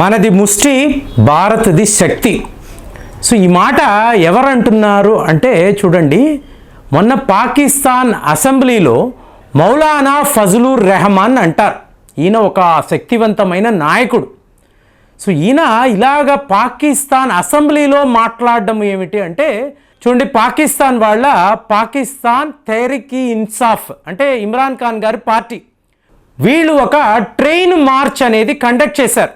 మనది ముష్టి భారత్ది శక్తి. సో ఈ మాట ఎవరంటున్నారు అంటే చూడండి మొన్న పాకిస్తాన్ అసెంబ్లీలో మౌలానా ఫజలుర్ రెహమాన్ అంటారు. ఈయన ఒక శక్తివంతమైన నాయకుడు. సో ఈయన ఇలాగ పాకిస్తాన్ అసెంబ్లీలో మాట్లాడడం ఏమిటి అంటే చూడండి పాకిస్తాన్ వాళ్ళ పాకిస్తాన్ తెహ్రీక్ ఇన్సాఫ్ అంటే ఇమ్రాన్ ఖాన్ గారి పార్టీ. వీళ్ళు ఒక ట్రైన్ మార్చ్ అనేది కండక్ట్ చేశారు.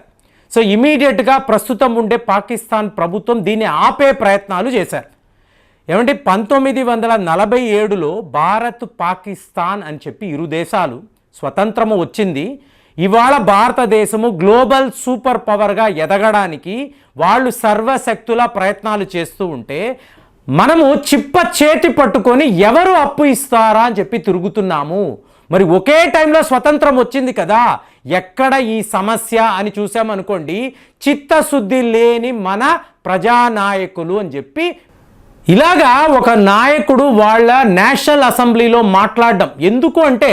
సో ఇమీడియట్గా ప్రస్తుతం ఉండే పాకిస్తాన్ ప్రభుత్వం దీన్ని ఆపే ప్రయత్నాలు చేశారు. ఏమంటే పంతొమ్మిది వందల నలభై ఏడులో భారత్ పాకిస్తాన్ అని చెప్పి ఇరు దేశాలు స్వతంత్రము వచ్చింది. ఇవాళ భారతదేశము గ్లోబల్ సూపర్ పవర్గా ఎదగడానికి వాళ్ళు సర్వశక్తుల ప్రయత్నాలు చేస్తూ ఉంటే మనము చిప్ప చేతి పట్టుకొని ఎవరు అప్పు ఇస్తారా అని చెప్పి తిరుగుతున్నాము. మరి ఒకే టైంలో స్వతంత్రం వచ్చింది కదా. ఎక్కడ ఈ సమస్య అని చూసామనుకోండి చిత్తశుద్ధి లేని మన ప్రజానాయకులు అని చెప్పి ఇలాగా ఒక నాయకుడు వాళ్ళ నేషనల్ అసెంబ్లీలో మాట్లాడడం. ఎందుకు అంటే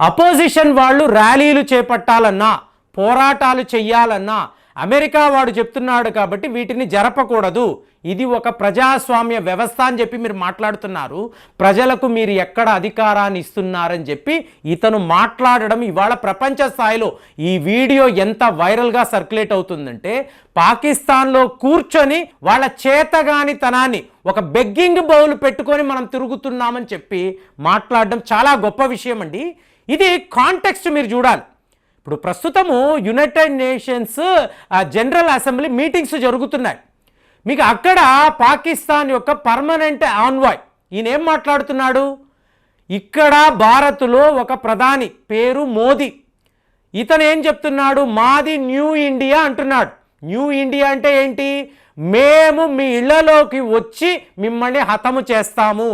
అపోజిషన్ వాళ్ళు ర్యాలీలు చేపట్టాలన్నా పోరాటాలు చెయ్యాలన్నా అమెరికా వాడు చెప్తున్నాడు కాబట్టి వీటిని జరపకూడదు. ఇది ఒక ప్రజాస్వామ్య వ్యవస్థ అని చెప్పి మీరు మాట్లాడుతున్నారు. ప్రజలకు మీరు ఎక్కడ అధికారాన్ని ఇస్తున్నారని చెప్పి ఇతను మాట్లాడడం ఇవాళ ప్రపంచ స్థాయిలో ఈ వీడియో ఎంత వైరల్గా సర్క్యులేట్ అవుతుందంటే పాకిస్తాన్లో కూర్చొని వాళ్ళ చేతగానితనాన్ని ఒక బెగ్గింగ్ బౌల్ పెట్టుకొని మనం తిరుగుతున్నామని చెప్పి మాట్లాడడం చాలా గొప్ప విషయం అండి ఇది కాంటెక్స్ట్ మీరు చూడాలి. ఇప్పుడు ప్రస్తుతము United Nations General Assembly meetings జరుగుతున్నాయి. మీకు అక్కడ పాకిస్తాన్ యొక్క పర్మనెంట్ ఆన్వాయ్ ఈయన ఏం మాట్లాడుతున్నాడు? ఇక్కడ భారత్లో ఒక ప్రధాని పేరు మోదీ. ఇతను ఏం చెప్తున్నాడు? మాది న్యూ ఇండియా అంటున్నాడు. న్యూ ఇండియా అంటే ఏంటి? మేము మీ ఇళ్ళలోకి వచ్చి మిమ్మల్ని హతము చేస్తాము.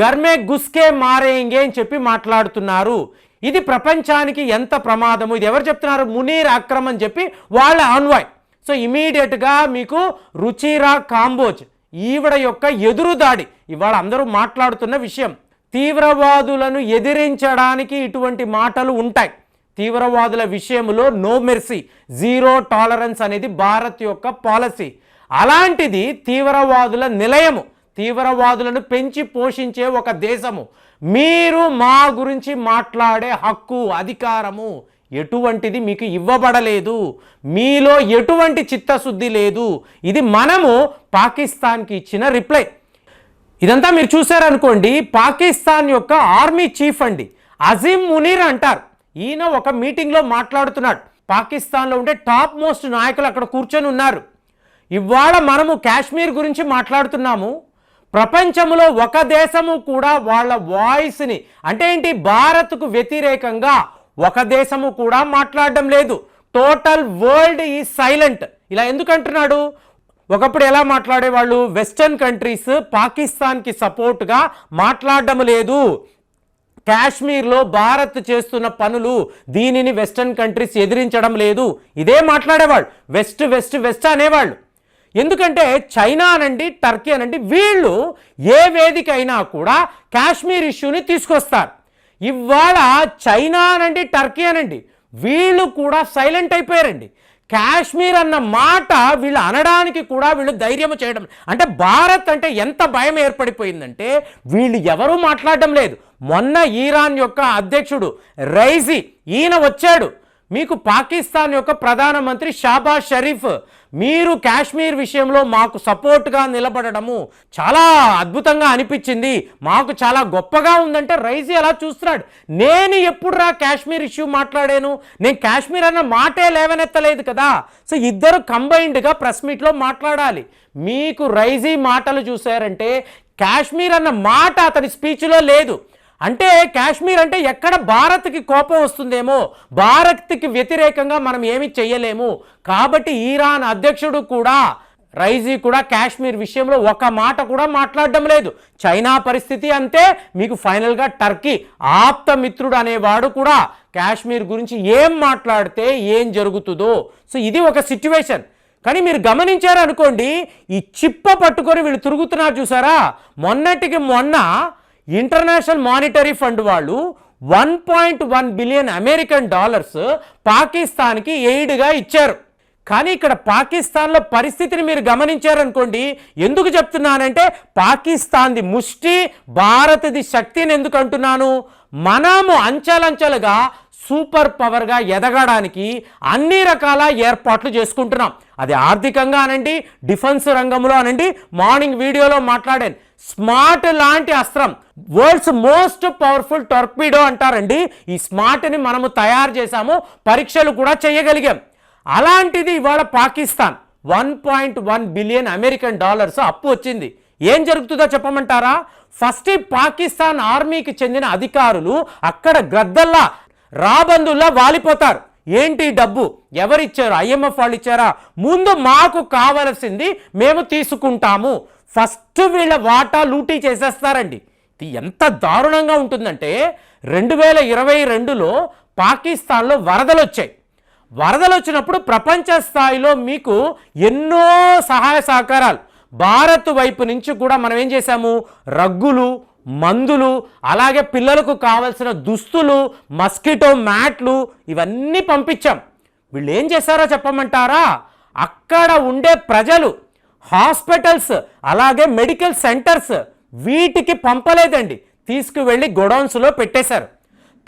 గర్మే గుస్కే మారేంగే అని చెప్పి మాట్లాడుతున్నారు. ఇది ప్రపంచానికి ఎంత ప్రమాదము? ఇది ఎవరు చెప్తున్నారు? మునీర్ అక్రమ్ అని చెప్పి వాళ్ళ ఆన్వాయ్ సో ఇమీడియట్గా మీకు రుచిరా కాంబోజ్ ఈవిడ యొక్క ఎదురుదాడి ఇవాళ అందరూ మాట్లాడుతున్న విషయం. తీవ్రవాదులను ఎదిరించడానికి ఇటువంటి మాటలు ఉంటాయి. తీవ్రవాదుల విషయంలో నో మెర్సీ జీరో టాలరెన్స్ అనేది భారత్ యొక్క పాలసీ. అలాంటిది తీవ్రవాదుల నిలయము. తీవ్రవాదులను పెంచి పోషించే ఒక దేశము. మీరు మా గురించి మాట్లాడే హక్కు అధికారము ఎటువంటిది మీకు ఇవ్వబడలేదు. మీలో ఎటువంటి చిత్తశుద్ధి లేదు. ఇది మనము పాకిస్తాన్కి ఇచ్చిన రిప్లై. ఇదంతా మీరు చూశారనుకోండి పాకిస్తాన్ యొక్క ఆర్మీ చీఫ్ అండి అజీమ్ మునీర్ అంటారు. ఈయన ఒక మీటింగ్లో మాట్లాడుతున్నాడు. పాకిస్తాన్లో ఉండే టాప్ మోస్ట్ నాయకులు అక్కడ కూర్చొని ఉన్నారు. ఇవాళ మనము కాశ్మీర్ గురించి మాట్లాడుతున్నాము. ప్రపంచంలో ఒక దేశము కూడా వాళ్ళ వాయిస్ని అంటే ఏంటి భారత్కు వ్యతిరేకంగా ఒక దేశము కూడా మాట్లాడడం లేదు. టోటల్ వరల్డ్ ఈ సైలెంట్ ఇలా ఎందుకు అంటున్నాడు ఒకప్పుడు ఎలా మాట్లాడేవాళ్ళు? వెస్టర్న్ కంట్రీస్ పాకిస్తాన్కి సపోర్ట్గా మాట్లాడడం లేదు. కాశ్మీర్లో భారత్ చేస్తున్న పనులు దీనిని వెస్టర్న్ కంట్రీస్ ఎదిరించడం లేదు. ఇదే మాట్లాడేవాళ్ళు. వెస్ట్ వెస్ట్ వెస్ట్ అనేవాళ్ళు. ఎందుకంటే చైనా అనండి టర్కీ అనండి వీళ్ళు ఏ వేదిక అయినా కూడా కాశ్మీర్ ఇష్యూని తీసుకొస్తారు. ఇవాళ చైనా అనండి టర్కీ అనండి వీళ్ళు కూడా సైలెంట్ అయిపోయారండి. కాశ్మీర్ అన్న మాట వీళ్ళు అనడానికి కూడా వీళ్ళు ధైర్యం చేయడం అంటే భారత్ అంటే ఎంత భయం ఏర్పడిపోయిందంటే వీళ్ళు ఎవరూ మాట్లాడడం లేదు. మొన్న ఈరాన్ యొక్క అధ్యక్షుడు రైజీ ఈయన వచ్చాడు. మీకు పాకిస్తాన్ యొక్క ప్రధానమంత్రి షాబాజ్ షరీఫ్ మీరు కాశ్మీర్ విషయంలో మాకు సపోర్ట్గా నిలబడడము చాలా అద్భుతంగా అనిపించింది. మాకు చాలా గొప్పగా ఉందంటే రైజీ అలా చూస్తున్నాడు. నేను ఎప్పుడు రా కాశ్మీర్ ఇష్యూ మాట్లాడాను? నేను కాశ్మీర్ అన్న మాటే లేవనెత్తలేదు కదా. సో ఇద్దరు కంబైన్డ్గా ప్రెస్ మీట్లో మాట్లాడాలి. మీకు రైజీ మాటలు చూశారంటే కాశ్మీర్ అన్న మాట అతని స్పీచ్లో లేదు. అంటే కాశ్మీర్ అంటే ఎక్కడ భారత్కి కోపం వస్తుందేమో భారత్కి వ్యతిరేకంగా మనం ఏమి చెయ్యలేము. కాబట్టి ఈరాన్ అధ్యక్షుడు కూడా రైజీ కూడా కాశ్మీర్ విషయంలో ఒక మాట కూడా మాట్లాడడం లేదు. చైనా పరిస్థితి అంతే మీకు ఫైనల్గా టర్కీ ఆప్త మిత్రుడు అనేవాడు కూడా కాశ్మీర్ గురించి ఏం మాట్లాడితే ఏం జరుగుతుందో. సో ఇది ఒక సిచ్యువేషన్. కానీ మీరు గమనించారు అనుకోండి ఈ చిప్ప పట్టుకొని వీళ్ళు తిరుగుతున్నారు చూసారా? మొన్నటికి మొన్న ఇంటర్నేషనల్ మానిటరీ ఫండ్ వాళ్ళు one point one billion American dollars పాకిస్తాన్కి ఎయిడ్గా ఇచ్చారు. కానీ ఇక్కడ పాకిస్తాన్లో పరిస్థితిని మీరు గమనించారనుకోండి ఎందుకు చెప్తున్నానంటే పాకిస్తాన్ది ముష్టి భారత్ది శక్తిని ఎందుకు అంటున్నాను? మనము అంచెలంచెలుగా సూపర్ పవర్గా ఎదగడానికి అన్ని రకాల ఏర్పాట్లు చేసుకుంటున్నాం. అది ఆర్థికంగా అనండి డిఫెన్స్ రంగంలో అనండి మార్నింగ్ వీడియోలో మాట్లాడాను. స్మార్ట్ లాంటి అస్త్రం వరల్డ్స్ మోస్ట్ పవర్ఫుల్ టొర్పీడో అంటారండి. ఈ స్మార్ట్ని మనము తయారు చేశాము పరీక్షలు కూడా చేయగలిగాం. అలాంటిది ఇవాళ Pakistan one point one billion American dollars అప్పు వచ్చింది. ఏం జరుగుతుందో చెప్పమంటారా? ఫస్ట్ ఈ పాకిస్తాన్ ఆర్మీకి చెందిన అధికారులు అక్కడ గద్దల్లా రాబందుల్లా వాలిపోతారు. ఏంటి డబ్బు? ఎవరిచ్చారు? ఐఎంఎఫ్ వాళ్ళు ఇచ్చారా ముందు మాకు కావలసింది మేము తీసుకుంటాము. ఫస్ట్ వీళ్ళ వాటా లూటీ చేసేస్తారండి. ఇది ఎంత దారుణంగా ఉంటుందంటే రెండు వేల ఇరవై రెండులో పాకిస్తాన్లో వరదలు వచ్చాయి వరదలు వచ్చినప్పుడు ప్రపంచ స్థాయిలో మీకు ఎన్నో సహాయ సహకారాలు. భారత్ వైపు నుంచి కూడా మనం ఏం చేశాము? రగ్గులు మందులు అలాగే పిల్లలకు కావలసిన దుస్తులు మస్కిటో మ్యాట్లు ఇవన్నీ పంపించాం. వీళ్ళు ఏం చేశారో చెప్పమంటారా? అక్కడ ఉండే ప్రజలు హాస్పిటల్స్ అలాగే మెడికల్ సెంటర్స్ వీటికి పంపలేదండి. తీసుకువెళ్ళి గొడౌన్స్లో పెట్టేశారు.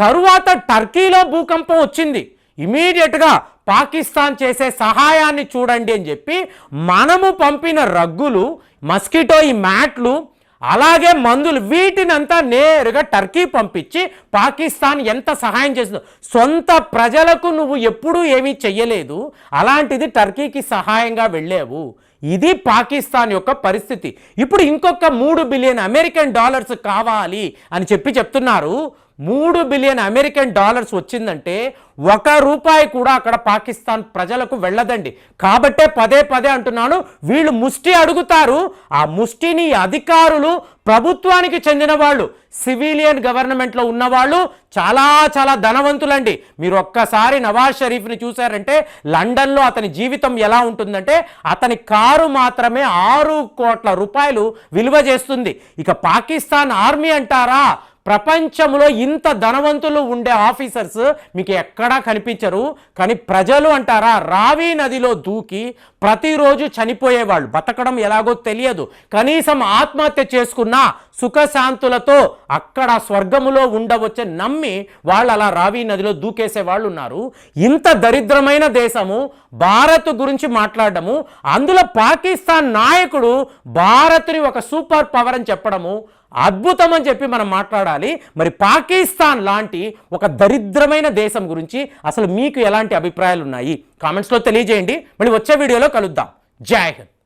తరువాత టర్కీలో భూకంపం వచ్చింది. ఇమీడియట్గా పాకిస్తాన్ చేసే సహాయాన్ని చూడండి అని చెప్పి మనము పంపిన రగ్గులు మస్కిటో ఈ మ్యాట్లు అలాగే మందులు వీటినంతా నేరుగా టర్కీ పంపించి పాకిస్తాన్ ఎంత సహాయం చేసిందో సొంత ప్రజలకు నువ్వు ఎప్పుడూ ఏమీ చెయ్యలేదు. అలాంటిది టర్కీకి సహాయంగా వెళ్ళావు. ఇది పాకిస్తాన్ యొక్క పరిస్థితి. ఇప్పుడు ఇంకొక మూడు బిలియన్ అమెరికన్ డాలర్స్ కావాలి అని చెప్పి చెప్తున్నారు. మూడు బిలియన్ అమెరికన్ డాలర్స్ వచ్చిందంటే ఒక రూపాయి కూడా అక్కడ పాకిస్తాన్ ప్రజలకు వెళ్ళదండి. కాబట్టే పదే పదే అంటున్నాను వీళ్ళు ముష్టి అడుగుతారు. ఆ ముష్టిని అధికారులు ప్రభుత్వానికి చెందిన వాళ్ళు సివిలియన్ గవర్నమెంట్లో ఉన్నవాళ్ళు చాలా చాలా ధనవంతులండి. మీరు ఒక్కసారి నవాజ్ షరీఫ్ని చూశారంటే లండన్లో అతని జీవితం ఎలా ఉంటుందంటే అతని కారు మాత్రమే ఆరు కోట్ల రూపాయలు విలువ చేస్తుంది. ఇక పాకిస్తాన్ ఆర్మీ అంటారా? ప్రపంచంలో ఇంత ధనవంతులు ఉండే ఆఫీసర్స్ మీకు ఎక్కడా కనిపించరు. కానీ ప్రజలు అంటారా రావి నదిలో దూకి ప్రతిరోజు చనిపోయేవాళ్ళు. బతకడం ఎలాగో తెలియదు. కనీసం ఆత్మహత్య చేసుకున్న సుఖశాంతులతో అక్కడ స్వర్గములో ఉండవచ్చే నమ్మి వాళ్ళు అలా రావి నదిలో దూకేసే వాళ్ళు ఉన్నారు ఇంత దరిద్రమైన దేశము భారత్ గురించి మాట్లాడడము అందులో పాకిస్తాన్ నాయకుడు భారత్ని ఒక సూపర్ పవర్ అని చెప్పడము అద్భుతం అని చెప్పి మనం మాట్లాడాలి. మరి పాకిస్తాన్ లాంటి ఒక దరిద్రమైన దేశం గురించి అసలు మీకు ఎలాంటి అభిప్రాయాలు ఉన్నాయి కామెంట్స్లో తెలియజేయండి. మళ్ళీ వచ్చే వీడియోలో కలుద్దాం. జై హింద్.